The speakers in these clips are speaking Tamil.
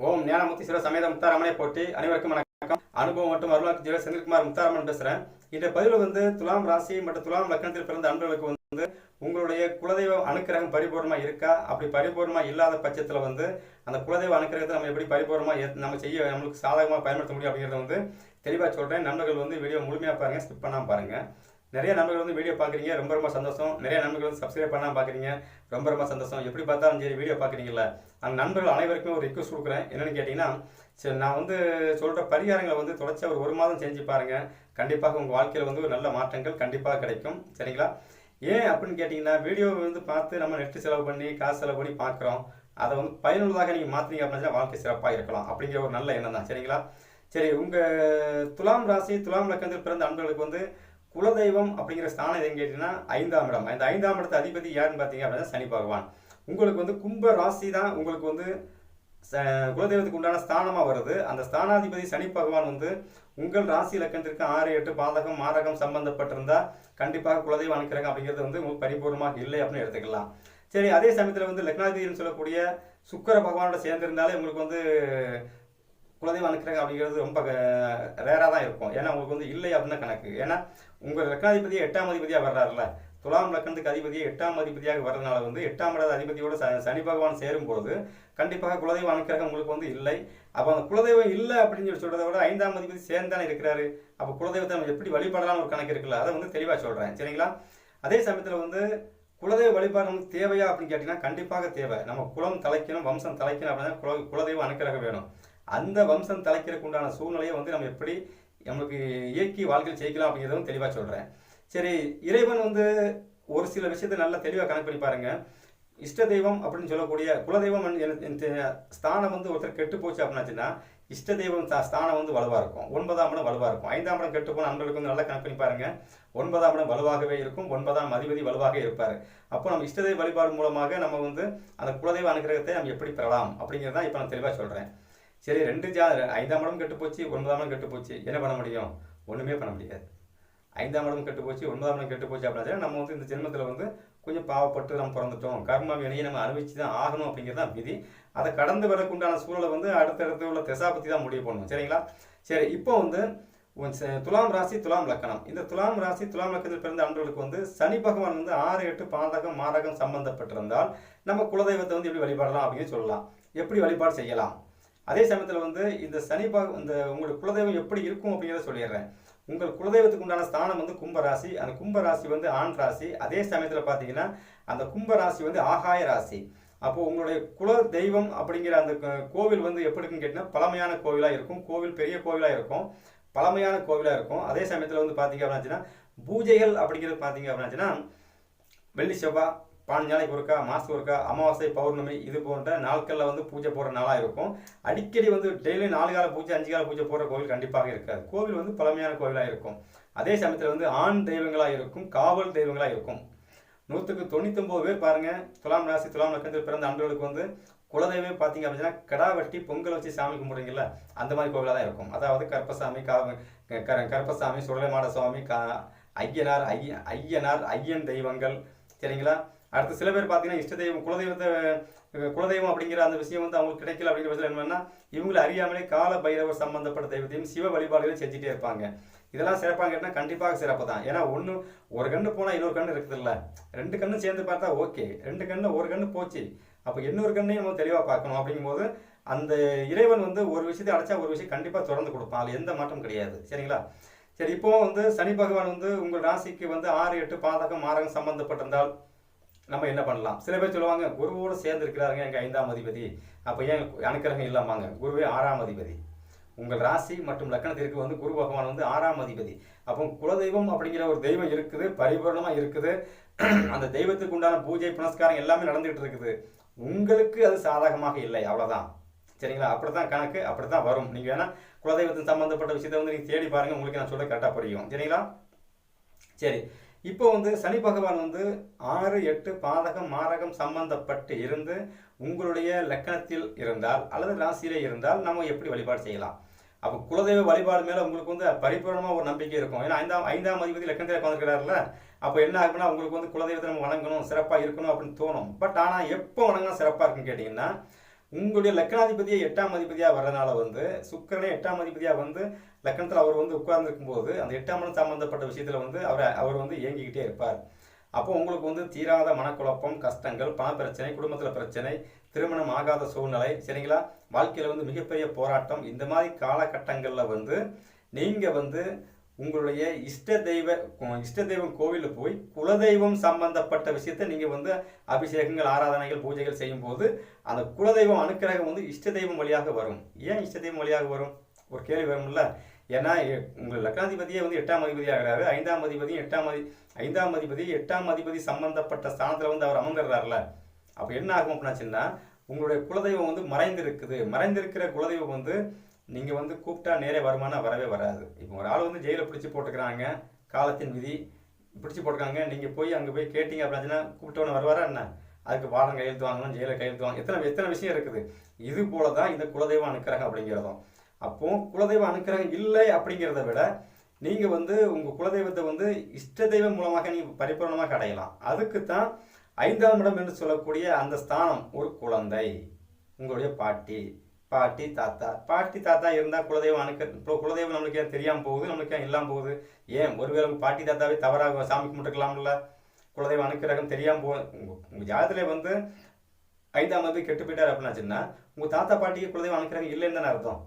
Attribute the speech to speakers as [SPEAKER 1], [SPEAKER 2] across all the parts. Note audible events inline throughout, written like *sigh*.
[SPEAKER 1] ஓம் ஞானமுத்தி சிவ சமேத முத்தாரமனை போட்டி அனைவருக்கும் வணக்கம். அனுபவம் மற்றும் அருளாக்கு ஜீவ செந்தில்குமார் முத்தாரமன் பேசுறேன். இந்த பதிவில் வந்து துலாம் ராசி மற்றும் துலாம் லக்னத்தில் பிறந்த அன்பர்களுக்கு வந்து உங்களுடைய குலதெய்வ அனுக்கிரகம் பரிபூர்ணமா இருக்கா? அப்படி பரிபூர்ணமா இல்லாத பட்சத்தில் வந்து அந்த குலதெய்வ அனுக்கிரகத்தை நம்ம எப்படி பரிபூர்ணமா நம்ம செய்ய நம்மளுக்கு சாதகமாக பயன்படுத்த முடியும் அப்படிங்கிறத வந்து தெளிவாக சொல்கிறேன் நண்பர்கள் வந்து வீடியோ முழுமையாக பாருங்க ஸ்கிப் பண்ணாமல் பாருங்கள் நிறைய நண்பர்கள் வந்து வீடியோ பார்க்குறீங்க ரொம்ப ரொம்ப சந்தோஷம். நிறைய நண்பர்கள் வந்து சப்ஸ்கிரைப் பண்ணால் பார்க்குறீங்க ரொம்ப ரொம்ப சந்தோஷம். எப்படி பார்த்தாலும் சரி வீடியோ பார்க்குறீங்களா அந்த நண்பர்கள் அனைவருக்குமே ஒரு ரிக்வஸ்ட் கொடுக்குறேன். என்னென்னு கேட்டிங்கன்னா சரி நான் வந்து சொல்கிற பரிகாரங்களை வந்து தொடர்ச்சியாக ஒரு ஒரு மாதம் செஞ்சு பாருங்கள் கண்டிப்பாக உங்கள் வாழ்க்கையில் வந்து ஒரு நல்ல மாற்றங்கள் கண்டிப்பாக கிடைக்கும். சரிங்களா? ஏன் அப்படின்னு கேட்டிங்கன்னா வீடியோ வந்து பார்த்து நம்ம நெட்டு செலவு பண்ணி காசு செலவு பண்ணி பார்க்குறோம். அதை வந்து பயனுள்ளதாக நீங்கள் மாற்றுறீங்க அப்படின்னா வாழ்க்கை சிறப்பாக இருக்கலாம். அப்படிங்கிற ஒரு நல்ல எண்ணம் தான். சரிங்களா? சரி உங்கள் துலாம் ராசி துலாம் லக்கத்தில் பிறந்த அன்பர்களுக்கு வந்து குலதெய்வம் அப்படிங்கிற ஸ்தானம் எதுன்னு கேட்டிங்கன்னா ஐந்தாம் இடம். இந்த ஐந்தாம் இடத்து அதிபதி யாருன்னு பார்த்தீங்க அப்படின்னா சனி பகவான். உங்களுக்கு வந்து கும்ப ராசி தான் உங்களுக்கு வந்து ச- குலதெய்வத்துக்கு உண்டான ஸ்தானமாக வருது. அந்த ஸ்தானாதிபதி சனி பகவான் வந்து உங்கள் ராசி இலக்கணத்திற்கு ஆறு எட்டு பாதகம் மாரகம் சம்பந்தப்பட்டிருந்தா கண்டிப்பாக குலதெய்வம் அனுக்கிறாங்க அப்படிங்கிறது வந்து உங்களுக்கு பரிபூர்ணமாக இல்லை அப்படின்னு எடுத்துக்கலாம். சரி அதே சமயத்தில் வந்து லக்னாதிபதினு சொல்லக்கூடிய சுக்கர பகவானோட சேர்ந்திருந்தாலே உங்களுக்கு வந்து குலதெய்வம் அனுக்கிறாங்க அப்படிங்கிறது ரொம்ப ரேராக தான் இருக்கும். ஏன்னா உங்களுக்கு வந்து இல்லை அப்படின்னு கணக்கு. ஏன்னா உங்கள் லக்னாதிபதியை எட்டாம் அதிபதியாக வர்றாருல துலாம் லக்னத்துக்கு அதிபதியை எட்டாம் அதிபதியாக வர்றதுனால வந்து எட்டாம் இட அதிபதியோட ச- சனி பகவான் சேரும்போது கண்டிப்பாக குலதெய்வம் அனுக்கிரகம் உங்களுக்கு வந்து இல்லை. அப்போ அந்த குலதெய்வம் இல்லை அப்படின்னு சொல்லி சொல்கிறத விட ஐந்தாம் அதிபதி சேர்ந்தானே இருக்கிறாரு. அப்போ குலதெய்வத்தை நம்ம எப்படி வழிபடலாம்னு ஒரு கணக்கு இருக்குல்ல அதை வந்து தெளிவாக சொல்கிறேன் சரிங்களா? அதே சமயத்தில் வந்து குலதெய்வ வழிபாடு நமக்கு தேவையா அப்படின்னு கேட்டிங்கன்னா கண்டிப்பாக தேவை. நம்ம குலம் தலைக்கணும் வம்சம் தலைக்கணும் அப்படின்னா குல குலதெய்வம் அனுக்கிரகம் வேணும். அந்த வம்சம் தலைக்கிறதுக்கு உண்டான சூழ்நிலையை வந்து நம்ம எப்படி நமக்கு இயக்கி வாழ்க்கையில் ஜெயிக்கலாம் அப்படிங்கிறதும் தெளிவாக சொல்கிறேன் சரி இறைவன் வந்து ஒரு சில விஷயத்தை நல்லா தெளிவாக கணக்கு பண்ணி பாருங்கள் இஷ்ட தெய்வம் அப்படின்னு சொல்லக்கூடிய குலதெய்வம் ஸ்தானம் வந்து ஒருத்தர் கெட்டு போச்சு அப்படின்னாச்சுன்னா இஷ்ட தெய்வம் ஸ்தானம் வந்து வலுவாக இருக்கும். ஒன்பதாம் இடம் வலுவாக இருக்கும். ஐந்தாம் இடம் கெட்டு போன அன்பர்களுக்கு வந்து நல்லா கணக்கு பண்ணி பாருங்க. ஒன்பதாம் இடம் வலுவாகவே இருக்கும். ஒன்பதாம் அதிபதி வலுவாக இருப்பார். அப்போ நம்ம இஷ்ட தெய்வ வழிபாடு மூலமாக நம்ம வந்து அந்த குலதெய்வ அனுகிரகத்தை நம்ம எப்படி பெறலாம் அப்படிங்கிறத இப்போ நான் தெளிவாக சொல்கிறேன் சரி ரெண்டு ஜா ஐந்தாம் இடம் கெட்டு போச்சு ஒன்பதாம் இடம் கெட்டு போச்சு. என்ன பண்ண முடியும்? ஒன்றுமே பண்ண முடியாது. ஐந்தாம் இடம் கெட்டு போச்சு ஒன்பதாம் இடம் கெட்டு போச்சு அப்படின்னா நம்ம வந்து இந்த ஜென்மத்தில் வந்து கொஞ்சம் பாவப்பட்டு நம்ம பிறந்துட்டோம். கர்ம வினையை நம்ம அனுபவிச்சு தான் ஆகணும் அப்படிங்கிறது தான் விதி. அதை கடந்து வரக்குண்டான சூழலை வந்து அடுத்தடுத்து உள்ள திசாபத்தி தான் முடிவு பண்ணணும். சரிங்களா? சரி இப்போ வந்து ச- துலாம் ராசி துலாம் லக்கணம். இந்த துலாம் ராசி துலாம் லக்கணத்தில் பிறந்த அன்பர்களுக்கு வந்து சனி பகவான் வந்து ஆறு எட்டு பாதகம் மாரகம் சம்பந்தப்பட்டிருந்தால் நம்ம குலதெய்வத்தை வந்து எப்படி வழிபாடலாம் அப்படின்னு சொல்லலாம். எப்படி வழிபாடு செய்யலாம்? அதே சமயத்தில் வந்து இந்த சனிபா இந்த உங்களுக்கு குலதெய்வம் எப்படி இருக்கும் அப்படிங்கிறத சொல்லிடுறேன். உங்கள் குலதெய்வத்துக்கு உண்டான ஸ்தானம் வந்து கும்பராசி அந்த கும்பராசி வந்து ஆண் ராசி. அதே சமயத்தில் பார்த்தீங்கன்னா அந்த கும்பராசி வந்து ஆகாய ராசி. அப்போது உங்களுடைய குல தெய்வம் அப்படிங்கிற அந்த கோவில் வந்து எப்படி இருக்குன்னு கேட்டிங்கன்னா பழமையான கோவிலாக இருக்கும். கோவில் பெரிய கோவிலாக இருக்கும். பழமையான கோவிலாக இருக்கும். அதே சமயத்தில் வந்து பார்த்தீங்க அப்படின்னாச்சுன்னா பூஜைகள் அப்படிங்கிறது பார்த்தீங்க அப்படின்னாச்சுன்னா வெள்ளி செவ்வாய் பாஞ்சு நாளைக்கு ஒருக்கா மாதத்துக்கு ஒருக்கா அமாவாசை பௌர்ணமி இது போன்ற நாட்களில் வந்து பூஜை போடுற நாளாக இருக்கும். அடிக்கடி வந்து டெய்லி நாலு கால பூஜை அஞ்சு கால பூஜை போடுற கோவில் கண்டிப்பாக இருக்காது. கோவில் வந்து பழமையான கோவிலாக இருக்கும். அதே சமயத்தில் வந்து ஆண் தெய்வங்களாக இருக்கும் காவல் தெய்வங்களாக இருக்கும். நூற்றுக்கு தொண்ணூத்தொம்பது பேர் பாருங்க. துலாம் ராசி துலாம் லக்கணத்தில் பிறந்த அன்பர்களுக்கு வந்து குலதெய்வம் பார்த்தீங்க அப்படின்னா கடா வெட்டி பொங்கல் வச்சு சாமி கும்பிடுங்கல்ல அந்த மாதிரி கோவிலாக தான் இருக்கும். அதாவது கருப்பசாமி கா க- கருப்பசாமி சுடலைமாட சுவாமி கா ஐயனார் ஐய ஐயனார் ஐயன் தெய்வங்கள். சரிங்களா? அடுத்து சில பேர் பார்த்தீங்கன்னா இஷ்ட தெய்வம் குலதெய்வத்தை குலதெய்வம் அப்படிங்கிற அந்த விஷயம் வந்து அவங்களுக்கு கிடைக்கல அப்படிங்கிற விஷயம் என்னன்னா இவங்களை அறியாமலே கால பைரவர் சம்பந்தப்பட்ட தெய்வத்தையும் சிவ வழிபாடுகளையும் செஞ்சுட்டே இருப்பாங்க. இதெல்லாம் சிறப்பாக கேட்டால் கண்டிப்பாக சிறப்பு தான். ஏன்னா ஒன்று ஒரு கண்ணு போனால் இன்னொரு கண்ணு இருக்குதுல்ல. ரெண்டு கண்ணும் சேர்ந்து பார்த்தா ஓகே. ரெண்டு கண்ணு ஒரு கண்ணு போச்சு. அப்போ இன்னொரு கண்ணையும் நம்ம தெளிவாக பார்க்கணும். அப்படிங்கும்போது அந்த இறைவன் வந்து ஒரு விஷயத்தை அடைச்சா ஒரு விஷயம் கண்டிப்பாக திறந்து கொடுப்பான். அதில் எந்த மாற்றம் கிடையாது. சரிங்களா? சரி இப்போ வந்து சனி பகவான் வந்து உங்கள் ராசிக்கு வந்து ஆறு எட்டு பாதகம் மாரகம் சம்பந்தப்பட்டிருந்தால் நம்ம என்ன பண்ணலாம்? சில பேர் சொல்லுவாங்க குருவோடு சேர்ந்து இருக்கிறாருங்க எங்கள் ஐந்தாம் அதிபதி. அப்போ ஏன் அனுக்கிரகம் இல்லாமாங்க? குருவே ஆறாம் அதிபதி. உங்கள் ராசி மற்றும் லக்கணத்திற்கு வந்து குரு பகவான் வந்து ஆறாம் அதிபதி. அப்போ குலதெய்வம் அப்படிங்கிற ஒரு தெய்வம் இருக்குது பரிபூர்ணமாக இருக்குது. *clears throat* அந்த தெய்வத்துக்கு உண்டான பூஜை புனஸ்காரம் எல்லாமே நடந்துகிட்டு இருக்குது. உங்களுக்கு அது சாதகமாக இல்லை அவ்வளோதான் சரிங்களா? அப்படி தான் கணக்கு அப்படி தான் வரும். நீங்கள் வேணால் குலதெய்வத்தின் சம்மந்தப்பட்ட விஷயத்தை வந்து நீங்கள் தேடி பாருங்கள் உங்களுக்கு நான் சொல்ல கரெக்டாக புரியும். சரிங்களா? சரி. இப்போ வந்து சனி பகவான் வந்து ஆறு எட்டு பாதகம் மாரகம் சம்பந்தப்பட்டு இருந்து உங்களுடைய லக்கணத்தில் இருந்தால் அல்லது ராசியிலே இருந்தால் நம்ம எப்படி வழிபாடு செய்யலாம்? அப்போ குலதெய்வ வழிபாடு மேலே உங்களுக்கு வந்து பரிபூர்ணமாக ஒரு நம்பிக்கை இருக்கும். ஏன்னா ஐந்தாம் ஐந்தாம் அதிபதி லக்கணத்தில் உட்காந்துருக்கிறாருல அப்போ என்ன ஆகும்னா உங்களுக்கு வந்து குலதெய்வத்தை நம்ம வணங்கணும் சிறப்பாக இருக்கணும் அப்படின்னு தோணும். பட் ஆனால் எப்போ வணங்கினா சிறப்பாக இருக்குன்னு கேட்டிங்கன்னா உங்களுடைய லக்னாதிபதியை எட்டாம் அதிபதியாக வர்றதுனால வந்து சுக்கிரனே எட்டாம் அதிபதியாக வந்து லக்னத்தில் அவர் வந்து உட்கார்ந்துருக்கும் போது அந்த எட்டாம் இடம் சம்மந்தப்பட்ட விஷயத்தில் வந்து அவர் அவர் வந்து இயங்கிக்கிட்டே இருப்பார். அப்போ உங்களுக்கு வந்து தீராத மனக்குழப்பம் கஷ்டங்கள் பண பிரச்சனை குடும்பத்தில் பிரச்சனை திருமணம் ஆகாத சூழ்நிலை சரிங்களா? வாழ்க்கையில் வந்து மிகப்பெரிய போராட்டம். இந்த மாதிரி காலகட்டங்களில் வந்து நீங்கள் வந்து உங்களுடைய இஷ்ட தெய்வ இஷ்ட தெய்வம் கோவிலில் போய் குலதெய்வம் சம்பந்தப்பட்ட விஷயத்தை நீங்கள் வந்து அபிஷேகங்கள் ஆராதனைகள் பூஜைகள் செய்யும்போது அந்த குலதெய்வம் அனுக்கிரகம் வந்து இஷ்ட தெய்வம் வழியாக வரும். ஏன் இஷ்ட தெய்வம் வழியாக வரும்? ஒரு கேள்வி வரும்ல. ஏன்னா எ- உங்கள் லக்னாதிபதியே வந்து எட்டாம் அதிபதி ஆகிறாரு ஐந்தாம் அதிபதியும் எட்டாம் அதி ஐந்தாம் அதிபதி எட்டாம் அதிபதி சம்பந்தப்பட்ட ஸ்தானத்தில் வந்து அவர் அமர்ந்துடுறாருல அப்போ என்ன ஆகும் அப்படின்னாச்சுன்னா உங்களுடைய குலதெய்வம் வந்து மறைந்திருக்குது. மறைந்திருக்கிற குலதெய்வம் வந்து நீங்கள் வந்து கூப்பிட்டா நேரே வருமானா வரவே வராது. இப்போ ஒரு ஆள் வந்து ஜெயிலில் பிடிச்சி போட்டுக்கிறாங்க காலத்தின் விதி பிடிச்சி போட்டுருக்காங்க நீங்கள் போய் அங்கே போய் கேட்டீங்க அப்படின்னா கூப்பிட்டவன வருவாரா என்ன? அதுக்கு வாடகை கையெழுத்து வாங்கணும் ஜெயிலில் கையெழுத்து வாங்க எத்தனை எத்தனை விஷயம் இருக்குது. இது போல தான் இந்த குலதெய்வம் அனுக்கிரகம் அப்படிங்கிறதும். அப்போ குலதெய்வ அனுக்கிரகம் இல்லை அப்படிங்கிறத விட நீங்கள் வந்து உங்கள் குலதெய்வத்தை வந்து இஷ்ட தெய்வம் மூலமாக நீங்கள் பரிபூர்ணமாக அடையலாம். அதுக்கு தான் ஐந்தாம் இடம் என்று சொல்லக்கூடிய அந்த ஸ்தானம் ஒரு குழந்தை. உங்களுடைய பாட்டி. பாட்டி தாத்தா. பாட்டி தாத்தா இருந்தால் குலதெய்வம் அனுக்க இப்போ குலதெய்வம் நம்மளுக்கு ஏன் தெரியாமல் போகுது? நம்மளுக்கு ஏன் இல்லாமல் போகுது? ஏன் ஒருவேளை பாட்டி தாத்தாவே தவறாக சாமி கும்பிட்டுக்கலாம்ல குலதெய்வம் அனுக்கிரகம் தெரியாமல் போ உங்கள் ஜாதத்தில் வந்து ஐந்தாம் வந்து கெட்டு போயிட்டார் அப்படின்னாச்சுன்னா உங்கள் தாத்தா பாட்டிக்கு குலதெய்வம் அனுக்கிரகம் இல்லைன்னு தானே அர்த்தம்.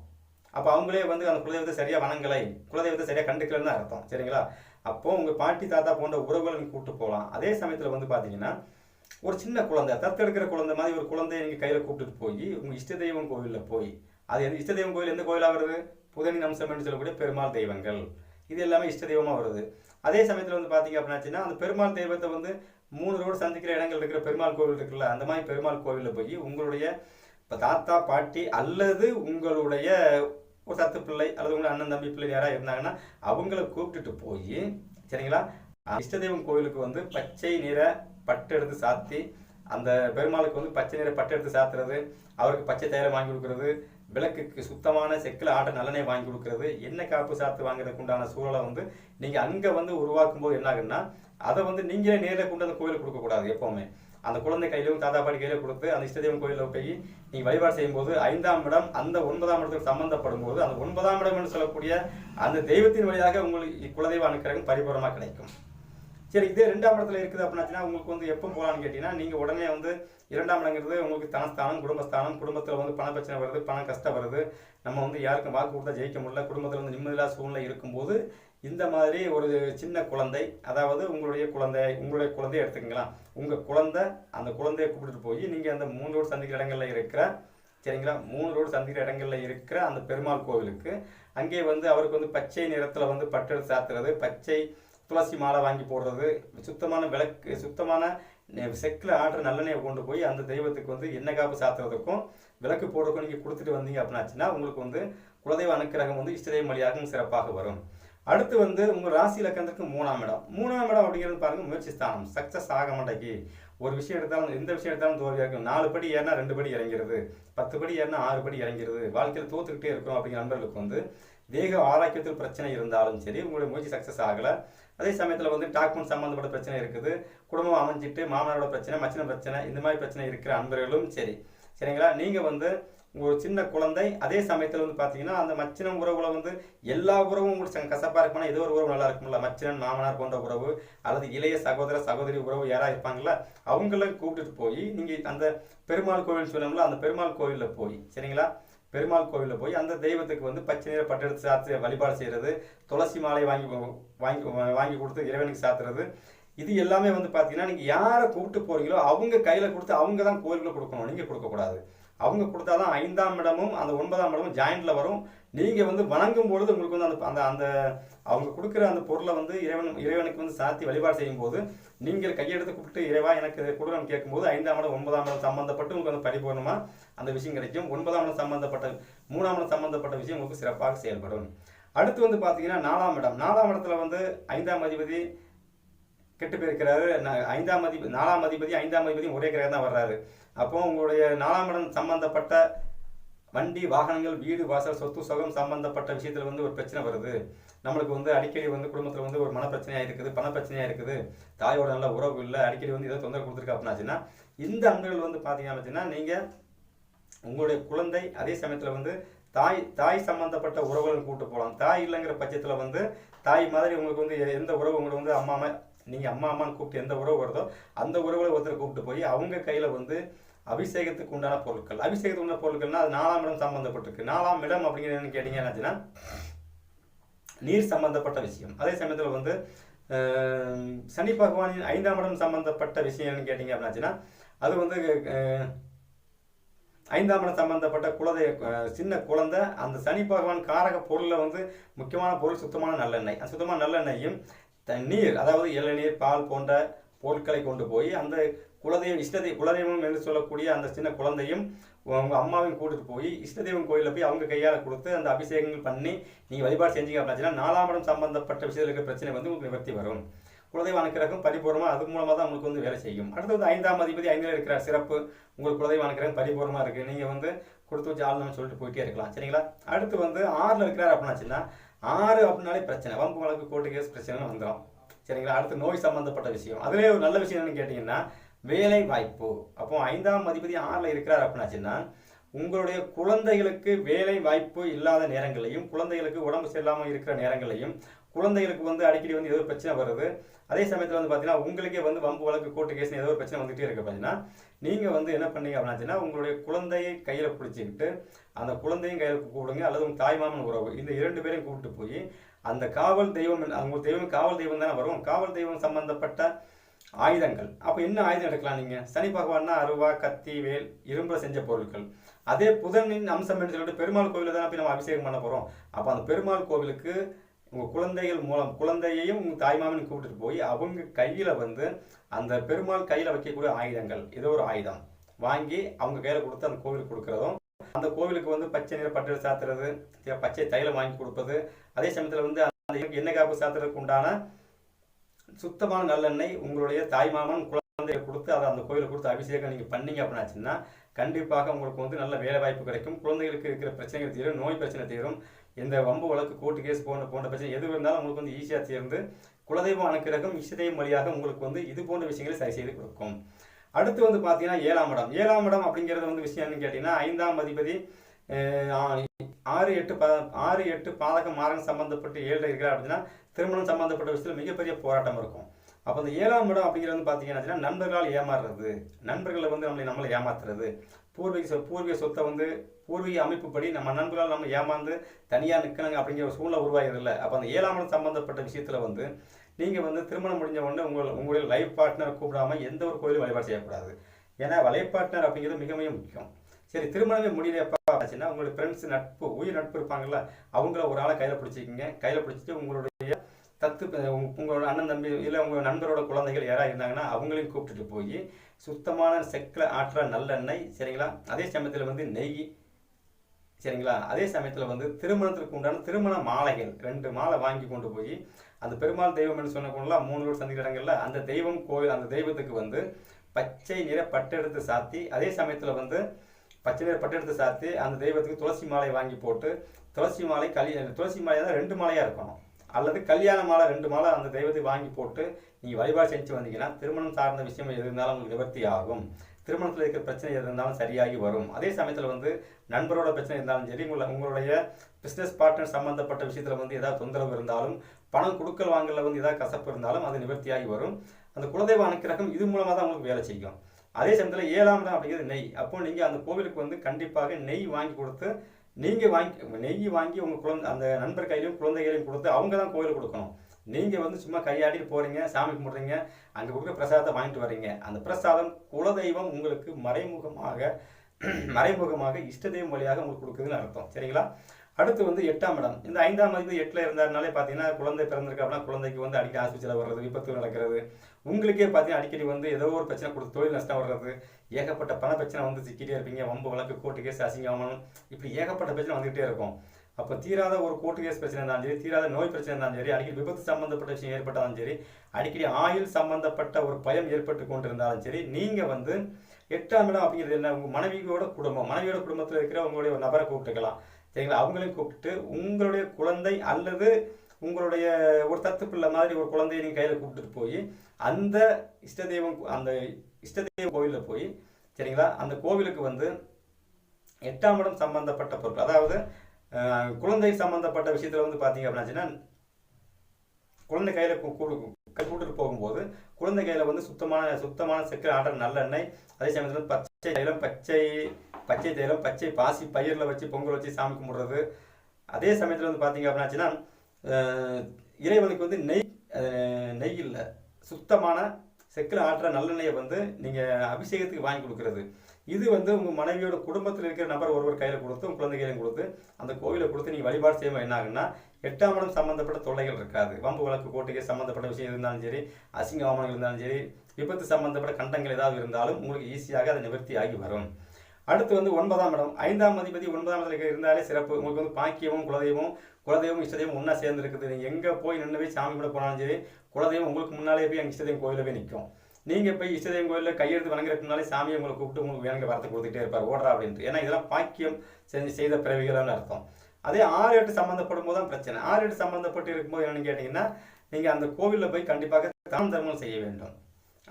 [SPEAKER 1] அப்போ அவங்களே வந்து அந்த குலதெய்வத்தை சரியாக வணங்கலை. குலதெய்வத்தை சரியாக கண்டுக்கலன்னு அர்த்தம். சரிங்களா? அப்போது உங்கள் பாட்டி தாத்தா போன்ற உறவுகளை நீங்கள் கூப்பிட்டு போகலாம். அதே சமயத்தில் வந்து பார்த்தீங்கன்னா ஒரு சின்ன குழந்தை தத்தெடுக்கிற குழந்தை மாதிரி ஒரு குழந்தைய நீங்கள் கையில் கூப்பிட்டுட்டு போய் உங்கள் இஷ்ட தெய்வம் கோவிலில் போய் அது எந்த இஷ்ட தெய்வம் கோவில் எந்த கோயிலாக வருது? புதனின் அம்சம் என்று சொல்லக்கூடிய பெருமாள் தெய்வங்கள். இது எல்லாமே இஷ்ட தெய்வமாக வருது. அதே சமயத்தில் வந்து பார்த்தீங்க அப்படின்னாச்சுன்னா அந்த பெருமாள் தெய்வத்தை வந்து மூணு ரோடு சந்திக்கிற இடங்கள் இருக்கிற பெருமாள் கோவில் இருக்குல்ல அந்த மாதிரி பெருமாள் கோவிலில் போய் உங்களுடைய இப்போ தாத்தா பாட்டி அல்லது உங்களுடைய ஒரு சத்து பிள்ளை அல்லது உங்களுடைய அண்ணன் தம்பி பிள்ளை யாராக இருந்தாங்கன்னா அவங்கள கூப்பிட்டுட்டு போய் சரிங்களா? இஷ்ட தெய்வம் கோவிலுக்கு வந்து பச்சை நிற பட்டு எடுத்து சாத்தி அந்த பெருமாளுக்கு வந்து பச்சை நிற பட்டு எடுத்து சாத்துறது அவருக்கு பச்சை தயிரை வாங்கி கொடுக்குறது விளக்குக்கு சுத்தமான செக்கில் ஆட்ட நல்லெண்ணெய் வாங்கி கொடுக்குறது எண்ணெய் காப்பு சாத்து வாங்குறதுக்கு உண்டான சூழலை வந்து நீங்கள் அங்கே வந்து உருவாக்கும் போது என்ன ஆகுன்னா அதை வந்து நீங்களே நேரில் கொண்டு அந்த கோயிலுக்கு கொடுக்கக்கூடாது எப்போவுமே. அந்த குழந்தை கையிலும் தாத்தா பாட்டி கையில கொடுத்து அந்த இஷ்டதெய்வம் கோயிலில் போய் நீங்கள் வழிபாடு செய்யும்போது ஐந்தாம் இடம் அந்த ஒன்பதாம் இடத்துக்கு சம்பந்தப்படும் போது அந்த ஒன்பதாம் இடம் என்று சொல்லக்கூடிய அந்த தெய்வத்தின் வழியாக உங்களுக்கு குலதெய்வ அனுக்கிறகம் பரிபூரமாக கிடைக்கும். சரி இதே ரெண்டாம் இடத்துல இருக்குது அப்படின்னாச்சுன்னா உங்களுக்கு வந்து எப்போ போகலான்னு கேட்டிங்கன்னா நீங்கள் உடனே வந்து இரண்டாம் இடங்கிறது உங்களுக்கு தனஸ்தானம் குடும்பஸ்தானம் குடும்பத்தில் வந்து பண பிரச்சனை வருது பணம் கஷ்டம் வருது. நம்ம வந்து யாருக்கும் வாக்கு கொடுத்தா ஜெயிக்க முடியல குடும்பத்தில் வந்து நிம்மதியாக சூழ்நிலை இருக்கும்போது இந்த மாதிரி ஒரு சின்ன குழந்தை அதாவது உங்களுடைய குழந்தை உங்களுடைய குழந்தைய எடுத்துக்கலாம் உங்கள் குழந்தை அந்த குழந்தைய கூப்பிட்டுட்டு போய் நீங்கள் அந்த மூணு ரோடு சந்திக்கிற இடங்களில் இருக்கிற சரிங்களா? மூணு ரோடு சந்திக்கிற இடங்களில் இருக்கிற அந்த பெருமாள் கோவிலுக்கு அங்கே வந்து அவருக்கு வந்து பச்சை நிறத்தில் வந்து பட்டு சாத்துறது பச்சை துளசி மாலை வாங்கி போடுறது சுத்தமான விளக்கு சுத்தமான நெ- செக்கில் ஆடுற நல்லெண்ணெயை கொண்டு போய் அந்த தெய்வத்துக்கு வந்து எண்ணெய் காப்பு சாத்துறதுக்கும் விளக்கு போடுறதுக்கும் நீங்கள் கொடுத்துட்டு வந்தீங்க அப்படின்னாச்சுன்னா உங்களுக்கு வந்து குலதெய்வ அனுக்கிரகம் வந்து இஷ்டதெய்வ வழியாகவும் சிறப்பாக வரும். அடுத்து வந்து உங்கள் ராசி இலக்கணத்துக்கு மூணாம் இடம். மூணாம் இடம் அப்படிங்கிறது பாருங்கள் முயற்சி ஸ்தானம். சக்ஸஸ் ஆக மாட்டேங்கி. ஒரு விஷயம் எடுத்தாலும் எந்த விஷயம் எடுத்தாலும் தோல்வியாக இருக்கும். நாலு படி ஏறினா ரெண்டு படி இறங்கிறது பத்து படி ஏறினா ஆறு படி இறங்கிறது வாழ்க்கையில் தோத்துக்கிட்டே இருக்கும் அப்படிங்கிற நண்பர்களுக்கு வந்து தேக ஆரோக்கியத்தில் பிரச்சனை இருந்தாலும் சரி உங்களுடைய முயற்சி சக்ஸஸ் ஆகலை. அதே சமயத்தில் வந்து டாக்குமெண்ட் சம்மந்தப்பட்ட பிரச்சனை இருக்குது. குடும்பம் அமைஞ்சிட்டு மாமனாரோட பிரச்சனை மச்சின பிரச்சனை இந்த மாதிரி பிரச்சனை இருக்கிற அன்பர்களும் சரி. சரிங்களா? நீங்கள் வந்து ஒரு சின்ன குழந்தை அதே சமயத்தில் வந்து பார்த்தீங்கன்னா அந்த மச்சினம் உறவுல வந்து எல்லா உறவும் உங்களுக்கு கசப்பாக இருக்கும்னா ஏதோ ஒரு உறவு நல்லா இருக்கும்ல. மச்சினன் மாமனார் போன்ற உறவு அல்லது இளைய சகோதர சகோதரி உறவு யாராக இருப்பாங்களா அவங்கள கூப்பிட்டுட்டு போய் நீங்கள் அந்த பெருமாள் கோவில் சொல்லணும்ல அந்த பெருமாள் கோவிலில் போய் சரிங்களா? பெருமாள் கோவிலில் போய் அந்த தெய்வத்துக்கு வந்து பச்சை நிற பட்டெடுத்து சாத்து வழிபாடு செய்கிறது துளசி மாலை வாங்கி வாங்கி வாங்கி கொடுத்து இறைவனுக்கு சாத்துறது. இது எல்லாமே வந்து பார்த்தீங்கன்னா நீங்கள் யாரை கூப்பிட்டு போகிறீங்களோ அவங்க கையில் கொடுத்து அவங்க தான் கோயிலுக்குள்ள கொடுக்கணும். நீங்கள் கொடுக்கக்கூடாது அவங்க கொடுத்தாதான் ஐந்தாம் இடமும் அந்த ஒன்பதாம் இடமும் ஜாயிண்டில் வரும். நீங்கள் வந்து வணங்கும் பொழுது உங்களுக்கு வந்து அந்த அந்த அந்த அவங்க கொடுக்குற அந்த பொருளை வந்து இறைவன் இறைவனுக்கு வந்து சாத்தி வழிபாடு செய்யும் போது நீங்கள் கையெடுத்து கூப்பிட்டு இறைவா எனக்கு இதை கேட்கும்போது ஐந்தாம் இடம் ஒன்பதாம் இடம் சம்மந்தப்பட்டு உங்களுக்கு வந்து பரிபூர்ணமா அந்த விஷயம் கிடைக்கும். ஒன்பதாம் இடம் சம்மந்தப்பட்ட மூணாம் இடம் சம்மந்தப்பட்ட விஷயம் உங்களுக்கு சிறப்பாக செயல்படும். அடுத்து வந்து பார்த்தீங்கன்னா நாலாம் இடம். நாலாம் இடத்துல வந்து ஐந்தாம் அதிபதி கெட்டு போயிருக்கிறாரு. ஐந்தாம் அதிபதி நாலாம் அதிபதி ஐந்தாம் அதிபதி ஒரே கிரகம் தான் வர்றாரு. அப்போ உங்களுடைய நாலாம் இடம் சம்பந்தப்பட்ட வண்டி வாகனங்கள் வீடு வாசல் சொத்து சுகம் சம்பந்தப்பட்ட விஷயத்தில் வந்து ஒரு பிரச்சனை வருது. நம்மளுக்கு வந்து அடிக்கடி வந்து குடும்பத்தில் வந்து ஒரு மனப்பிரச்சனையாக இருக்குது பண பிரச்சனையாக இருக்குது. தாயோட நல்ல உறவு இல்லை அடிக்கடி வந்து ஏதோ தொந்தரவு கொடுத்துருக்கு அப்படின்னாச்சுன்னா இந்த அன்புகள் வந்து பார்த்தீங்க அப்படின்னா நீங்கள் உங்களுடைய குழந்தை அதே சமயத்தில் வந்து தாய் தாய் சம்பந்தப்பட்ட உறவுகளும் கூட்டு போகலாம். தாய் இல்லைங்கிற பட்சத்தில் வந்து தாய் மாதிரி உங்களுக்கு வந்து எ- எந்த உறவு உங்களுக்கு வந்து அம்மா அம்மா நீங்கள் அம்மா அம்மான்னு கூப்பிட்டு எந்த உறவு வருதோ அந்த உறவுகளை ஒருத்தர் கூப்பிட்டு போய் அவங்க கையில் வந்து அபிஷேகத்துக்கு உண்டான பொருட்கள். அபிஷேகத்துக்கு உண்டான பொருட்கள்னா அது நாலாம் இடம் சம்மந்தப்பட்டிருக்கு நாலாம் இடம் அப்படிங்கிறது என்னன்னு என்னாச்சுன்னா நீர் சம்பந்தப்பட்ட விஷயம். அதே சமயத்தில் வந்து சனி பகவானின் ஐந்தாம் இடம் சம்பந்தப்பட்ட விஷயம் என்னன்னு கேட்டீங்க அப்படின்னாச்சுன்னா அது வந்து ஐந்தாம் இடம் சம்பந்தப்பட்ட குழந்தை சின்ன குழந்தை அந்த சனி பகவான் காரக பொருளில் வந்து முக்கியமான பொருள் சுத்தமான நல்லெண்ணெய். அந்த சுத்தமான நல்லெண்ணெயும் தண்ணீர் அதாவது இளநீர் பால் போன்ற பொருட்களை கொண்டு போய் அந்த குலதெய்வம் இஷ்டதெய்வ குலதெய்வம் என்று சொல்லக்கூடிய அந்த சின்ன குழந்தையும் உங்க அம்மாவையும் கூட்டிட்டு போய் இஷ்டதெய்வம் கோயிலில் போய் அவங்க கையால் கொடுத்து அந்த அபிஷேகங்கள் பண்ணி நீங்கள் வழிபாடு செஞ்சீங்க அப்படின்னா நாலாம் இடம் சம்பந்தப்பட்ட விஷயத்தில் இருக்கிற பிரச்சனை வந்து உங்களுக்கு நிவர்த்தி வரும். குலதெய்வ அனுக்கிரகம் பரிபூர்ணமாக அது மூலமாக தான் உங்களுக்கு வந்து வேலை செய்யும். அடுத்து வந்து ஐந்தாம் அதிபதி ஐந்தில் இருக்கிற சிறப்பு உங்களுக்கு குலதெய்வ அனுக்கிரகம் பரிபூர்ணமாக இருக்குது நீங்கள் வந்து கொடுத்து வச்சு ஆளுநர் சொல்லிட்டு போயிட்டே இருக்கலாம். சரிங்களா? அடுத்து வந்து ஆறில் இருக்கிறார் அப்படின்னாச்சுன்னா ஆறு அப்படின்னாலே பிரச்சனை. வம்பு வழக்கு கோர்ட்டு கேஸ் பிரச்சனை வந்துடும் சரிங்களா? அடுத்து நோய் சம்பந்தப்பட்ட விஷயம். அதுலேயே ஒரு நல்ல விஷயம் என்னன்னு கேட்டிங்கன்னா வேலை வாய்ப்பு அப்போ ஐந்தாம் அதிபதி ஆறில் இருக்கிறார் அப்படின்னாச்சுன்னா உங்களுடைய குழந்தைகளுக்கு வேலை வாய்ப்பு இல்லாத நேரங்களையும் குழந்தைகளுக்கு உடம்பு சரியில்லாமல் இருக்கிற நேரங்களையும் குழந்தைகளுக்கு வந்து அடிக்கடி வந்து ஏதோ ஒரு பிரச்சனை வருது. அதே சமயத்தில் வந்து பார்த்தீங்கன்னா உங்களுக்கே வந்து வம்பு வழக்கு கோர்ட்டு கேஸ் ஏதோ ஒரு பிரச்சனை வந்துகிட்டே இருக்கு பார்த்தீங்கன்னா நீங்கள் வந்து என்ன பண்ணீங்க அப்படின்னா உங்களுடைய குழந்தையை கையில் பிடிச்சிக்கிட்டு அந்த குழந்தையும் கையில் கூப்பிடுங்க அல்லது உங்கள் தாய்மாமன் உறவு இந்த இரண்டு பேரையும் கூப்பிட்டு போய் அந்த காவல் தெய்வம் அவங்க தெய்வம் காவல் தெய்வம் தானே வரும். காவல் தெய்வம் சம்பந்தப்பட்ட ஆயுதங்கள். அப்போ என்ன ஆயுதம் எடுக்கலாம் நீங்கள் சனி பகவான்னா அருவா கத்தி வேல் இரும்பில் செஞ்ச பொருட்கள். அதே புதனின் அம்சம் என்று சொல்லிட்டு பெருமாள் கோவிலில் தான் போய் நம்ம அபிஷேகம் பண்ண போகிறோம் அப்போ அந்த பெருமாள் கோவிலுக்கு உங்கள் குழந்தைகள் மூலம் குழந்தையையும் உங்கள் தாய்மாமன் கூப்பிட்டு போய் அவங்க கையில் வந்து அந்த பெருமாள் கையில் வைக்கக்கூடிய ஆயுதங்கள். ஏதோ ஒரு ஆயுதம். வாங்கி அவங்க கையில் கொடுத்து அந்த கோவிலுக்கு கொடுக்குறதும் அந்த கோவிலுக்கு வந்து பச்சை நிற பட்டு சாத்துறது பச்சை தைலம் வாங்கி கொடுப்பது அதே சமயத்தில் வந்து அந்த எண்ணெய் காப்பு சாத்துறதுக்கு உண்டான சுத்தமான நல்லெண்ணெய் உங்களுடைய தாய்மாமன் குழந்தையை கொடுத்து அதை அந்த கோயிலை கொடுத்து அபிஷேகம் நீங்கள் பண்ணீங்க அப்படின்னாச்சுன்னா கண்டிப்பாக உங்களுக்கு வந்து நல்ல வேலை வாய்ப்பு கிடைக்கும். குழந்தைகளுக்கு இருக்கிற பிரச்சனைகள் தீரும் நோய் பிரச்சனை தீரும். இந்த வம்பு வழக்கு கோர்ட்டு கேஸ் போன்ற போன்ற பிரச்சனை எது இருந்தாலும் உங்களுக்கு வந்து ஈஸியாக தீர்ந்து குலதெய்வம் அனுக்கிரகம் இஷ்டதெய்வம் வழியாக உங்களுக்கு வந்து இது போன்ற விஷயங்களை சரி செய்து கொடுக்கும். அடுத்து வந்து பார்த்தீங்கன்னா ஏழாம் இடம். ஏழாம் இடம் அப்படிங்கிறது வந்து விஷயம் என்னன்னு கேட்டிங்கன்னா ஐந்தாம் அதிபதி ஆறு எட்டு ப ஆறு எட்டு பாதக மாறன் சம்பந்தப்பட்டு ஏழில் இருக்கிறார் அப்படின்னா திருமணம் சம்பந்தப்பட்ட விஷயத்தில் மிகப்பெரிய போராட்டம் இருக்கும். அப்போ அந்த ஏழாம் இடம் அப்படிங்கிறது வந்து பார்த்தீங்கன்னா நண்பர்களால் ஏமாறுறது. நண்பர்களை வந்து நம்மளை நம்மளை ஏமாத்துறது. பூர்வீக சொ- பூர்வீக சொத்தை வந்து பூர்வீக அமைப்புப்படி நம்ம நண்பர்களால் நம்ம ஏமாந்து தனியாக நிற்கணுங்க அப்படிங்கிற ஒரு சூழ்நிலை உருவாகிறதில்ல. அப்போ அந்த ஏழாம் இடம் சம்பந்தப்பட்ட விஷயத்தில் வந்து நீங்கள் வந்து திருமணம் முடிஞ்ச உடனே உங்கள் உங்களுடைய லைஃப் பார்ட்னர் கூப்பிடாம எந்த ஒரு கோயிலும் வழிபாடு செய்யக்கூடாது. ஏன்னா லைஃப் பார்ட்னர் அப்படிங்கிறது மிக மிக முக்கியம். சரி திருமணமே முடியலப்பா ஆச்சுன்னா உங்களுடைய ஃப்ரெண்ட்ஸ் நட்பு உயிர் நட்பு இருப்பாங்கள்ல அவங்கள ஒரு ஆளை கையில் பிடிச்சிக்கிங்க. கையில் பிடிச்சிட்டு உங்களுடைய தத்து உங்களோட அண்ணன் தம்பி இல்லை உங்கள் நண்பரோட குழந்தைகள் யாராக இருந்தாங்கன்னா அவங்களையும் கூப்பிட்டுட்டு போய் சுத்தமான செக்கில் ஆற்ற நல்லெண்ணெய் சரிங்களா? அதே சமயத்தில் வந்து நெய் சரிங்களா? அதே சமயத்தில் வந்து திருமணத்திற்கு உண்டான திருமண மாலைகள் ரெண்டு மாலை வாங்கி கொண்டு போய் அந்த பெருமாள் தெய்வம்னு சொன்னக்குள்ள மூணு பேர் சந்திக்கிற இடங்கள்ல அந்த தெய்வம் கோயில் அந்த தெய்வத்துக்கு வந்து பச்சை நிற பட்டெடுத்து சாத்தி அதே சமயத்தில் வந்து பச்சை நிற பட்டெடுத்து சாத்தி அந்த தெய்வத்துக்கு துளசி மாலை வாங்கி போட்டு துளசி மாலை களி துளசி மாலை தான் ரெண்டு மாலையாக இருக்கணும். அல்லது கல்யாண மாலை ரெண்டு மாலை அந்த தெய்வத்துக்கு வாங்கி போட்டு நீங்கள் வழிபாடு செஞ்சு வந்தீங்கன்னா திருமணம் சார்ந்த விஷயம் எது இருந்தாலும் உங்களுக்கு நிவர்த்தி ஆகும். திருமணத்தில் இருக்கிற பிரச்சனை எது இருந்தாலும் சரியாகி வரும். அதே சமயத்தில் வந்து நண்பரோட பிரச்சனை இருந்தாலும் சரி உங்களை உங்களுடைய பிஸ்னஸ் பார்ட்னர் சம்மந்தப்பட்ட விஷயத்தில் வந்து ஏதாவது தொந்தரவு இருந்தாலும் பணம் கொடுக்கல் வாங்கல வந்து ஏதாவது கசப்பு இருந்தாலும் அது நிவர்த்தியாகி வரும். அந்த குலதெய்வ அனுக்கிரகம் இது மூலமாக தான் உங்களுக்கு வேலை செய்யும். அதே சமயத்தில் ஏழாம் இடம் அப்படிங்கிறது நெய். அப்போ நீங்கள் அந்த கோவிலுக்கு வந்து கண்டிப்பாக நெய் வாங்கி கொடுத்து நீங்கள் வாங்கி நெய் வாங்கி உங்கள் குழந்தை அந்த நண்பர் கையிலையும் குழந்தை கையிலையும் கொடுத்து அவங்க தான் கோயிலுக்கு கொடுக்கணும். நீங்கள் வந்து சும்மா கையாடிட்டு போகிறீங்க சாமி கும்பிட்றீங்க அங்கே கொடுக்குற பிரசாதத்தை வாங்கிட்டு வர்றீங்க அந்த பிரசாதம் குலதெய்வம் உங்களுக்கு மறைமுகமாக *clears throat* மறைமுகமாக இஷ்ட தெய்வம் வழியாக உங்களுக்கு கொடுக்குதுன்னு அர்த்தம். சரிங்களா? அடுத்து வந்து எட்டாம் இடம். இந்த ஐந்தாம் மதிப்பு எட்டில் இருந்தாருனாலே பார்த்தீங்கன்னா குழந்தை பிறந்திருக்காப்புனா அப்படின்னா குழந்தைக்கு வந்து அடிக்கடி ஆஸ்பத்திரியில் வர்றது விபத்து நடக்கிறது. உங்களுக்கே பார்த்தீங்கன்னா அடிக்கடி வந்து ஏதோ ஒரு பிரச்சனை கொடுத்து தொழில் நஷ்டம் வர்றது. ஏகப்பட்ட பண பிரச்சனை வந்து சிக்கிட்டே இருப்பீங்க. வம்பு வழக்கு கோர்ட்டு கேஸ் அசிங்கம் இப்படி ஏகப்பட்ட பிரச்சனை வந்துகிட்டே இருக்கும். அப்போ தீராத ஒரு கோர்ட்டு கேஸ் பிரச்சனை இருந்தாலும் சரி தீராத நோய் பிரச்சனை இருந்தாலும் சரி அடிக்கடி விபத்து சம்மந்தப்பட்ட விஷயம் ஏற்பட்டாலும் சரி அடிக்கடி ஆயுள் சம்மந்தப்பட்ட ஒரு பயம் ஏற்பட்டு கொண்டிருந்தாலும் சரி நீங்கள் வந்து எட்டாம் இடம் அப்படிங்கிறது என்ன? உங்கள் மனைவியோட குடும்பம். மனைவியோட குடும்பத்தில் இருக்கிற உங்களுடைய ஒரு நபரை கூப்பிட்டுக்கலாம். சரிங்களா? அவங்களையும் கூப்பிட்டு உங்களுடைய குழந்தை அல்லது உங்களுடைய ஒரு தத்து பிள்ளை மாதிரி ஒரு குழந்தையை நீங்கள் கையில் கூப்பிட்டுட்டு போய் அந்த இஷ்ட தெய்வம் அந்த இஷ்ட தெய்வம் கோவிலில் போய் சரிங்களா? அந்த கோவிலுக்கு வந்து எட்டாம் இடம் சம்பந்தப்பட்ட பொருட்கள் அதாவது குழந்தை சம்பந்தப்பட்ட விஷயத்தில் வந்து பார்த்தீங்க அப்படின்னாச்சுன்னா குழந்தை கையில் கூ- கூடு போகும்போது குழந்தை கையில் வந்து சுத்தமான சுத்தமான செக்கு ஆட்டுற நல்லெண்ணெய் அதே சமயத்தில் பச்சை தைலம் பச்சை பச்சை தைலம் பச்சை பாசி பயிரில் வச்சு பொங்கல் வச்சு சாமி கும்பிட்றது. அதே சமயத்தில் வந்து பார்த்தீங்க அப்படின்னாச்சுன்னா இறைவனுக்கு வந்து நெய் நெய் இல்லை சுத்தமான செக்கில் ஆட்டுற நல்லெண்ணெயை வந்து நீங்கள் அபிஷேகத்துக்கு வாங்கி கொடுக்கறது. இது வந்து உங்கள் மனைவியோட குடும்பத்தில் இருக்கிற நபர் ஒருவர் கையில் கொடுத்து உங்கள் குழந்தை கையிலும் கொடுத்து அந்த கோவிலை கொடுத்து நீங்கள் வழிபாடு செய்யும்போது என்ன ஆகுன்னா எட்டாம் இடம் சம்மந்தப்பட்ட தொல்லைகள் இருக்காது. வம்பு வழக்கு கோட்டைக்கு சம்மந்தப்பட்ட விஷயம் இருந்தாலும் சரி அசிங்க அவமானங்கள் இருந்தாலும் சரி விபத்து சம்பந்தப்பட்ட கண்டங்கள் ஏதாவது இருந்தாலும் உங்களுக்கு ஈஸியாக அது நிவர்த்தி ஆகி வரும். அடுத்து வந்து ஒன்பதாம் இடம். ஐந்தாம் அதிபதி ஒன்பதாம் இடத்துல இருந்தாலே சிறப்பு. உங்களுக்கு வந்து பாக்கியமும் குலதெய்வம் குலதெய்வம் இஷ்டதெய்வம் ஒன்றா சேர்ந்து இருக்குது நீங்கள் எங்கே போய் நின்று போய் சாமி கூட போனாலும் சரி குலதெய்வம் உங்களுக்கு முன்னாலே போய் அங்கே இஷ்டதெய்வம் கோயிலில் போய் நிற்கும் நீங்கள் போய் இஷ்டதெய்வம் கோயிலில் கையெழுத்து வணங்குறதுக்கு முன்னாலே சாமியை உங்களை கூப்பிட்டு உங்களுக்கு வேணுங்க வரத்தை கொடுத்துட்டே இருப்பார். ஓடுறா அப்படின்ட்டு. ஏன்னா இதெல்லாம் பாக்கியம் செஞ்சு செய்த பிறவிகளான அர்த்தம். அதே ஆறு எட்டு சம்மந்தப்படும் போது தான் பிரச்சனை. ஆறு எட்டு சம்மந்தப்பட்டு இருக்கும்போது என்னன்னு கேட்டிங்கன்னா நீங்கள் அந்த கோவிலில் போய் கண்டிப்பாக தான தர்மம் செய்ய வேண்டும்.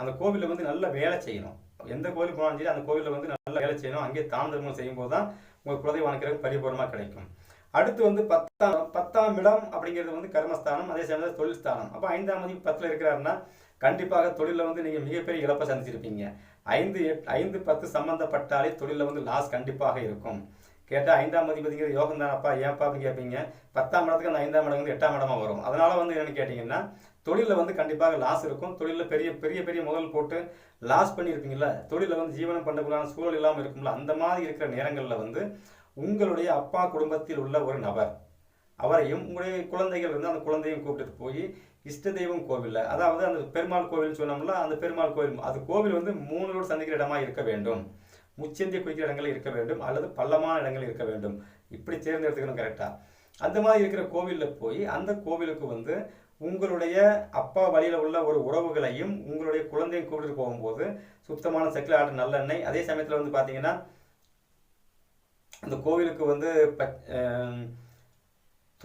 [SPEAKER 1] அந்த கோவிலில் வந்து நல்ல வேலை செய்யணும். எந்த கோவிலுக்கு போனாலும் சரி அந்த கோவிலில் வந்து நல்ல வேலை செய்யணும். அங்கே தான தர்மம் செய்யும்போது தான் உங்கள் குலதெய்வம் வணக்கிறது பரிபூர்ணமாக கிடைக்கும். அடுத்து வந்து பத்தாம் பத்தாம் இடம் அப்படிங்கிறது வந்து கர்மஸ்தானம் அதே சமயத்தில் தொழில் ஸ்தானம். அப்போ ஐந்தாம் மதிப்பு பத்தில் இருக்கிறாருன்னா கண்டிப்பாக தொழிலில் வந்து நீங்கள் மிகப்பெரிய இழப்பை சந்திச்சிருப்பீங்க. ஐந்து எட் ஐந்து பத்து சம்மந்தப்பட்டாலே தொழிலில் வந்து லாஸ் கண்டிப்பாக இருக்கும். கேட்டால் ஐந்தாம் அதிபதிங்கிற யோகம் தானப்பா ஏன்ப்பா அப்படின்னு கேட்பீங்க பத்தாம் இடத்துக்கு அந்த ஐந்தாம் இடம் வந்து எட்டாம் இடமாக வரும். அதனால வந்து என்னென்னு கேட்டிங்கன்னா தொழிலில் வந்து கண்டிப்பாக லாஸ் இருக்கும். தொழிலில் பெரிய பெரிய பெரிய முதல் போட்டு லாஸ் பண்ணியிருப்பீங்கல்ல? தொழிலில் வந்து ஜீவனம் பண்ணக்கூடாது சூழல் இல்லாமல் இருக்கும்ல? அந்த மாதிரி இருக்கிற நேரங்களில் வந்து உங்களுடைய அப்பா குடும்பத்தில் உள்ள ஒரு நபர் அவரையும் உங்களுடைய குழந்தைகள் வந்து அந்த குழந்தையும் கூப்பிட்டுட்டு போய் இஷ்ட தெய்வம் கோவிலில் அதாவது அந்த பெருமாள் கோவில் சொன்னோம்ல அந்த பெருமாள் கோவில் அது கோவில் வந்து மூணுலோடு சந்திக்கிற இடமா இருக்க வேண்டும். முச்சந்தி குறிக்கிற இடங்கள் இருக்க வேண்டும் அல்லது பள்ளமான இடங்கள் இருக்க வேண்டும். இப்படி தேர்ந்தெடுத்துக்கணும் கரெக்டாக அந்த மாதிரி இருக்கிற கோவிலில் போய் அந்த கோவிலுக்கு வந்து உங்களுடைய அப்பா வழியில் உள்ள ஒரு உறவுகளையும் உங்களுடைய குழந்தையும் கூப்பிட்டு போகும்போது சுத்தமான செக்கில் ஆட்டு நல்லெண்ணெய் அதே சமயத்தில் வந்து பார்த்தீங்கன்னா அந்த கோவிலுக்கு வந்து பச்-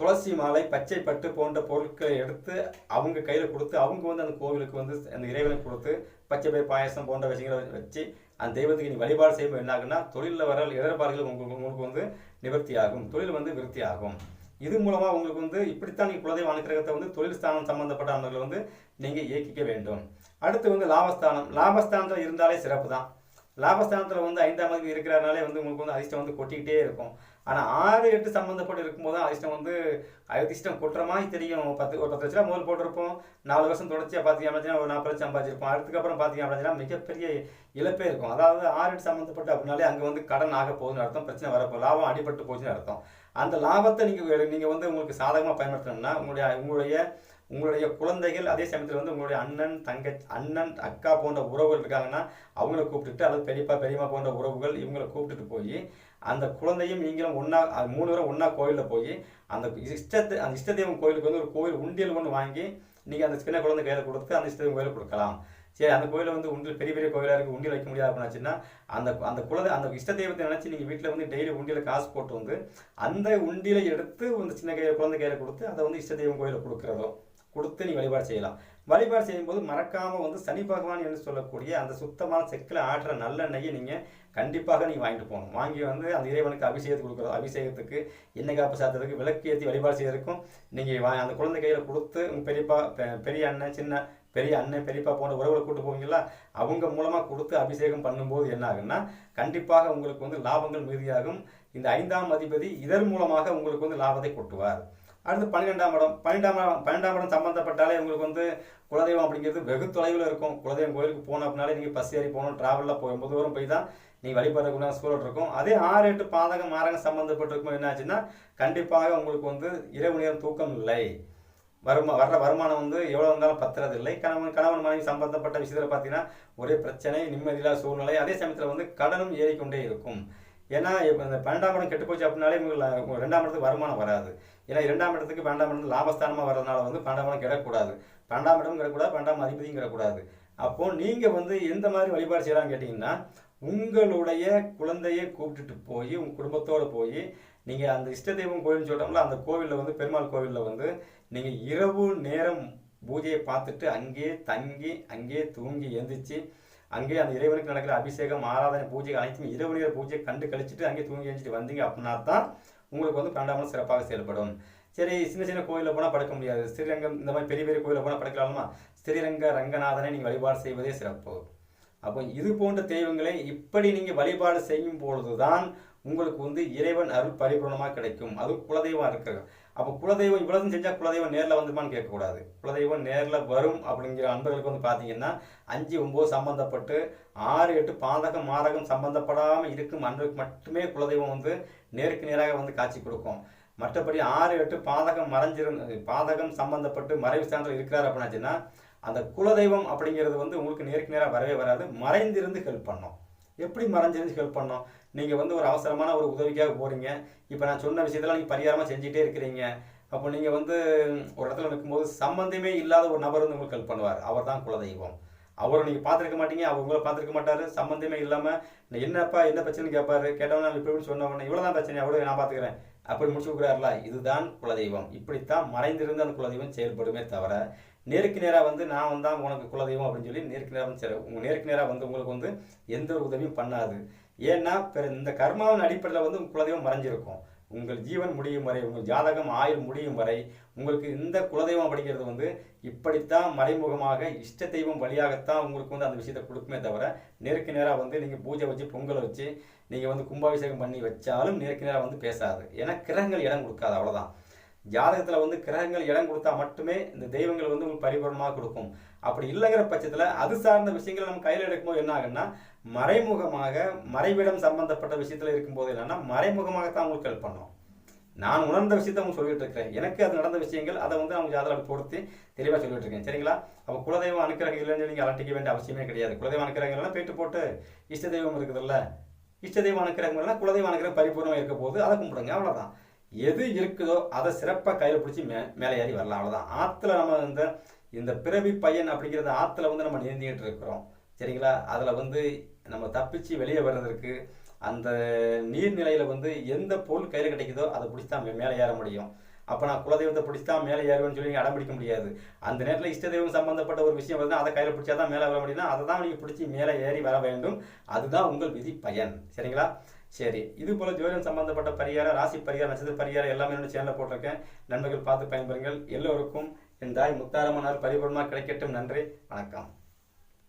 [SPEAKER 1] துளசி மாலை பச்சை பட்டு போன்ற பொருட்களை எடுத்து அவங்க கையில் கொடுத்து அவங்க வந்து அந்த கோவிலுக்கு வந்து அந்த இறைவனை கொடுத்து பச்சை பயிர் பாயசம் போன்ற விஷயங்களை வச்சு அந்த தெய்வத்துக்கு நீ வழிபாடு செய்யும் என்ன ஆகுன்னா தொழிலில் வர இடர்பாடுகள் உங்களுக்கு உங்களுக்கு வந்து நிவர்த்தி ஆகும் தொழில் வந்து விருத்தி ஆகும் இது மூலமாக உங்களுக்கு வந்து இப்படித்தான் நீங்க குலதெய்வ அனுக்கிரகத்தை வந்து தொழில் ஸ்தானம் சம்மந்தப்பட்ட அன்பர்களை வந்து நீங்கள் இயக்கிக்க வேண்டும். அடுத்து வந்து லாபஸ்தானம். லாபஸ்தானத்தில் இருந்தாலே சிறப்பு தான் லாபஸ்தானத்தில் வந்து ஐந்தாம் மதிப்பு இருக்கிறனாலே வந்து உங்களுக்கு வந்து அதிர்ஷ்டம் வந்து கொட்டிக்கிட்டே இருக்கும். ஆனால் ஆறு எட்டு சம்மந்தப்பட்டு இருக்கும்போது தான் அதிர்ஷ்டம் வந்து அதிர்ஷ்டம் கொட்டுற மாதிரி தெரியும். பத்து ஒரு பத்து லட்ச ரூபா முதல் போட்டிருப்போம். நாலு வருஷம் தொடர்ச்சியாக பார்த்தீங்க அப்படின்னா ஒரு நாற்பது லட்சம் சம்பாதிச்சிருப்போம். அதுக்கப்புறம் பார்த்தீங்க அப்படின்னா மிகப்பெரிய இழப்பே இருக்கும். அதாவது ஆறு எட்டு சம்மந்தப்பட்டு அப்படின்னாலே அங்கே வந்து கடன் ஆக போகுதுன்னு அர்த்தம். பிரச்சனை வரப்போ லாபம் அடிபட்டு போச்சுன்னு அர்த்தம். அந்த லாபத்தை நீங்கள் நீங்கள் வந்து உங்களுக்கு சாதகமாக பயன்படுத்தணும்னா உங்களுடைய உங்களுடைய உங்களுடைய குழந்தைகள் அதே சமயத்தில் வந்து உங்களுடைய அண்ணன் தங்க அண்ணன் அக்கா போன்ற உறவுகள் இருக்காங்கன்னா அவங்கள கூப்பிட்டுட்டு அல்லது பெரியப்பா பெரியம்மா போன்ற உறவுகள் இவங்களை கூப்பிட்டுட்டு போய் அந்த குழந்தையும் நீங்களும் ஒன்றா மூணு பேரும் ஒன்றா கோயிலில் போய் அந்த இஷ்டத்தை அந்த இஷ்ட தெய்வம் கோயிலுக்கு வந்து ஒரு கோயில் உண்டியல் ஒன்று வாங்கி நீங்கள் அந்த சின்ன குழந்தை கையில் கொடுத்து அந்த இஷ்ட கோயிலில் கொடுக்கலாம். சரி அந்த கோயிலில் வந்து உண்டியல் பெரிய பெரிய கோயிலாக இருக்குது உண்டியல் வைக்க முடியாது அப்படின்னாச்சுன்னா அந்த அந்த குழந்தை அந்த இஷ்ட தெய்வத்தை நினச்சி நீங்கள் வீட்டில் வந்து டெய்லி உண்டியில் காசு போட்டு வந்து அந்த உண்டியலை எடுத்து அந்த சின்ன கையில் குழந்தை கையில் கொடுத்து அதை வந்து இஷ்ட தெய்வம் கோயிலில் கொடுக்குறதோ கொடுத்து நீ வழிபாடு செய்யலாம். வழிபாடு செய்யும்போது மறக்காமல் வந்து சனி பகவான் என்று சொல்லக்கூடிய அந்த சுத்தமான செக்கில் ஆட்டுற நல்லெண்ணெயை நீங்கள் கண்டிப்பாக நீங்கள் வாங்கிட்டு போகணும். வாங்கி வந்து அந்த இறைவனுக்கு அபிஷேகத்துக்கு கொடுக்குறது அபிஷேகத்துக்கு எண்ணெய் காப்பு சாத்துறதுக்கு விளக்கு ஏற்றி வழிபாடு செய்யறதுக்கும் நீங்கள் வா அந்த குழந்தை கையில் கொடுத்து பெரியப்பா பெ- பெரிய அண்ணன் சின்ன பெரிய அண்ணன் பெரியப்பா போன்ற உறவுகளை கூட்டு போவீங்களா அவங்க மூலமாக கொடுத்து அபிஷேகம் பண்ணும்போது என்ன ஆகுன்னா கண்டிப்பாக உங்களுக்கு வந்து லாபங்கள் மிகுதியாகும். இந்த ஐந்தாம் அதிபதி இதன் மூலமாக உங்களுக்கு வந்து லாபத்தை கொட்டுவார். அடுத்து பன்னிரெண்டாம் இடம். பன்னெண்டாம் இடம் பன்னெண்டாம் இடம் சம்மந்தப்பட்டாலே உங்களுக்கு வந்து குலதெய்வம் அப்படிங்கிறது வெகு தொலைவில் இருக்கும். குலதெய்வம் கோயிலுக்கு போனோம் அப்படின்னாலே நீங்கள் பஸ் ஏறி போகணும் ட்ராவலில் போகும்போது தூரம் போய் தான் நீங்கள் வழிபடக்கூடிய சூழல் இருக்கும். அதே ஆறு எட்டு பாதகம் மாரகம் சம்மந்தப்பட்டிருக்கும் என்னாச்சுன்னா கண்டிப்பாக உங்களுக்கு வந்து இரவு நேரம் தூக்கம் இல்லை. வருமா வர்ற வருமானம் வந்து எவ்வளோ இருந்தாலும் பத்துறது இல்லை கணவன் கணவன் மனைவி சம்பந்தப்பட்ட விஷயத்தில் பார்த்தீங்கன்னா ஒரே பிரச்சனை நிம்மதியில்லாத சூழ்நிலை. அதே சமயத்தில் வந்து கடனும் ஏறிக்கொண்டே இருக்கும். ஏன்னா இப்போ இந்த பன்னெண்டாம் இடம் கெட்டு போச்சு அப்படின்னாலே உங்களுக்கு ரெண்டாம் இடத்துக்கு வருமானம் வராது. ஏன்னா இரண்டாம் இடத்துக்கு பன்னெண்டாம் இடம் லாபஸ்தானமாக வர்றதுனால வந்து பன்னெண்டாம் இடம் கிடக்கூடாது பன்னெண்டாம் இடம் கிடக்கூடாது பன்னெண்டாம் அதிபதியும் கிடக்கூடாது அப்போது நீங்கள் வந்து எந்த மாதிரி வழிபாடு செய்யலாம்னு கேட்டிங்கன்னா உங்களுடைய குழந்தையை கூப்பிட்டுட்டு போய் உங்கள் குடும்பத்தோடு போய் நீங்கள் அந்த இஷ்ட தெய்வம் கோயில்னு சொல்கிறோம்ல அந்த கோவிலில் வந்து பெருமாள் கோவிலில் வந்து நீங்கள் இரவு நேரம் பூஜையை பார்த்துட்டு அங்கேயே தங்கி அங்கேயே தூங்கி எழுந்திரிச்சு அங்கே அந்த இறைவனுக்கு நடக்கிற அபிஷேகம் ஆராதனை பூஜை அனைத்தும் இரவு நேர பூஜையை கண்டு கழிச்சிட்டு அங்கேயே தூங்கி எழுந்திரிச்சிட்டு வந்தீங்க அப்படின்னா தான் உங்களுக்கு வந்து பன்னெண்டாம் சிறப்பாக செயல்படும். சரி சின்ன சின்ன கோயிலில் போனால் படுக்க முடியாது. ஸ்ரீரங்கம் இந்த மாதிரி பெரிய பெரிய கோயிலில் போனால் படுக்கலாமா ஸ்ரீரங்க ரங்கநாதனை நீங்கள் வழிபாடு செய்வதே சிறப்பு. அப்போ இது போன்ற தெய்வங்களை இப்படி நீங்கள் வழிபாடு செய்யும் பொழுதுதான் உங்களுக்கு வந்து இறைவன் அருள் பரிபூர்ணமாக கிடைக்கும். அது குலதெய்வம் இருக்கிறது அப்போ குலதெய்வம் இவ்வளவு செஞ்சால் குலதெய்வம் நேரில் வந்துமான்னு கேட்கக்கூடாது. குலதெய்வம் நேரில் வரும் அப்படிங்கிற அன்பர்களுக்கு வந்து பார்த்தீங்கன்னா அஞ்சு ஒம்பது சம்பந்தப்பட்டு ஆறு எட்டு பாதகம் மாதகம் சம்பந்தப்படாமல் இருக்கும் அன்பருக்கு மட்டுமே குலதெய்வம் வந்து நேருக்கு நேராக வந்து காட்சி கொடுக்கும். மற்றபடி ஆறு எட்டு பாதகம் மறைஞ்சிருந்து பாதகம் சம்பந்தப்பட்டு மறைவு சான்றில் இருக்கிறார் அப்படின்னாச்சுன்னா அந்த குலதெய்வம் அப்படிங்கிறது வந்து உங்களுக்கு நேருக்கு நேராக வரவே வராது. மறைந்திருந்து ஹெல்ப் பண்ணும். எப்படி மறைஞ்சிருந்து ஹெல்ப் பண்ணோம்? நீங்கள் வந்து ஒரு அவசரமான ஒரு உதவிக்காக போகிறீங்க இப்போ நான் சொன்ன விஷயத்தெல்லாம் நீங்கள் பரிகாரமாக செஞ்சுட்டே இருக்கிறீங்க. அப்போ நீங்கள் வந்து ஒரு இடத்துல நிற்கும்போது சம்பந்தமே இல்லாத ஒரு நபர் வந்து உங்களுக்கு ஹெல்ப் பண்ணுவார். அவர் தான் குலதெய்வம். அவரை நீங்கள் பார்த்துருக்க மாட்டீங்க அவர் உங்களை பார்த்துருக்க மாட்டார் சம்மந்தமே இல்லாமல் என்னப்பா என்ன பிரச்சனைன்னு கேட்பாரு கேட்டவன இப்படி இப்படி சொன்னவன இவ்வளோ தான் பிரச்சனை அவ்வளோ நான் பார்த்துக்கிறேன். அப்படி முடிச்சு கொடுக்குறாருல இதுதான் குலதெய்வம். இப்படித்தான் மறைந்திருந்து அந்த குலதெய்வம் செயல்படுமே தவிர நேருக்கு நேராக வந்து நான் வந்தால் உனக்கு குலதெய்வம் அப்படின்னு சொல்லி நேருக்கு நேராக சரி உங்கள் நேருக்கு நேராக வந்து உங்களுக்கு வந்து எந்த ஒரு உதவியும் பண்ணாது. ஏன்னா பிற இந்த கர்மாவின் அடிப்படையில் வந்து உங்கள் குலதெய்வம் மறைஞ்சிருக்கும். உங்கள் ஜீவன் முடியும் வரை உங்கள் ஜாதகம் ஆயுள் முடியும் வரை உங்களுக்கு இந்த குலதெய்வம் அப்படிங்கிறது வந்து இப்படித்தான் மறைமுகமாக இஷ்ட தெய்வம் வழியாகத்தான் உங்களுக்கு வந்து அந்த விஷயத்தை கொடுக்குமே தவிர நேருக்கு நேராக வந்து நீங்கள் பூஜை வச்சு பொங்கல் வச்சு நீங்கள் வந்து கும்பாபிஷேகம் பண்ணி வச்சாலும் நேருக்கு நேராக வந்து பேசாது. ஏன்னா கிரகங்கள் இடம் கொடுக்காது அவ்வளோதான் ஜாதகத்தில் வந்து கிரகங்கள் இடம் கொடுத்தா மட்டுமே இந்த தெய்வங்கள் வந்து உங்களுக்கு பரிபூர்ணமாக கொடுக்கும். அப்படி இல்லைங்கிற பட்சத்தில் அது சார்ந்த விஷயங்கள் நம்ம கையில் எடுக்கும்போது என்ன ஆகுன்னா மறைமுகமாக மறைவிடம் சம்பந்தப்பட்ட விஷயத்தில் இருக்கும்போது என்னன்னா மறைமுகமாகத்தான் அவங்களுக்கு ஹெல்ப் பண்ணோம். நான் உணர்ந்த விஷயத்த அவங்க சொல்லிட்டு இருக்கிறேன். எனக்கு அது நடந்த விஷயங்கள் அதை வந்து அவங்க ஜாதகம் பொறுத்து தெளிவாக சொல்லிட்டு இருக்கேன். சரிங்களா? அப்போ குலதெய்வம் அனுக்கிரகம் இல்லைன்னு நீங்கள் அலட்டிக்க வேண்டிய அவசியமே கிடையாது. குலதெய்வம் அனுக்கிரகம் போயிட்டு போட்டு இஷ்ட தெய்வம் இருக்குதுல்ல. இஷ்ட தெய்வம் அனுக்கிரகம் குலதெய்வம் அனுக்கிரகம் பரிபூர்ணமாக இருக்க போது அதை கும்பிடுங்க. அவ்வளோதான் எது இருக்குதோ அதை சிறப்பாக கையில் பிடிச்சி மே மேலே ஏறி வரலாம். அவ்வளோதான் ஆற்றுல நம்ம இந்த இந்த பிறவி பையன் அப்படிங்கிறத ஆற்றுல வந்து நம்ம நீந்திக்கிட்டு இருக்கிறோம். சரிங்களா? அதில் வந்து நம்ம தப்பிச்சு வெளியே வர்றதற்கு அந்த நீர்நிலையில் வந்து எந்த பொருள் கையில் கிடைக்குதோ அதை பிடிச்சி தான் மேலே ஏற முடியும். அப்போ நான் குலதெய்வத்தை பிடிச்சி தான் மேலே ஏறுவேன்னு சொல்லி அடம் பிடிக்க முடியாது. அந்த நேரத்தில் இஷ்ட தெய்வம் சம்பந்தப்பட்ட ஒரு விஷயம் வந்து அதை கையில் பிடிச்சா தான் மேலே வர முடியும்னா அதை தான் நீங்கள் பிடிச்சி மேலே ஏறி வர வேண்டும். அதுதான் உங்கள் விதி பயன். சரிங்களா? சரி. இது போல் ஜோதிடம் சம்பந்தப்பட்ட பரிகாரம் ராசி பரிகாரம் நட்சத்திர பரிகாரம் எல்லாமே என்னோட சேனலில் போட்டிருக்கேன். நண்பர்கள் பார்த்து பயன்பெறுங்கள். எல்லோருக்கும் என் தாய் முத்தாரம்மனால் பரிபூர்ணமாக கிடைக்கட்டும். நன்றி. வணக்கம்.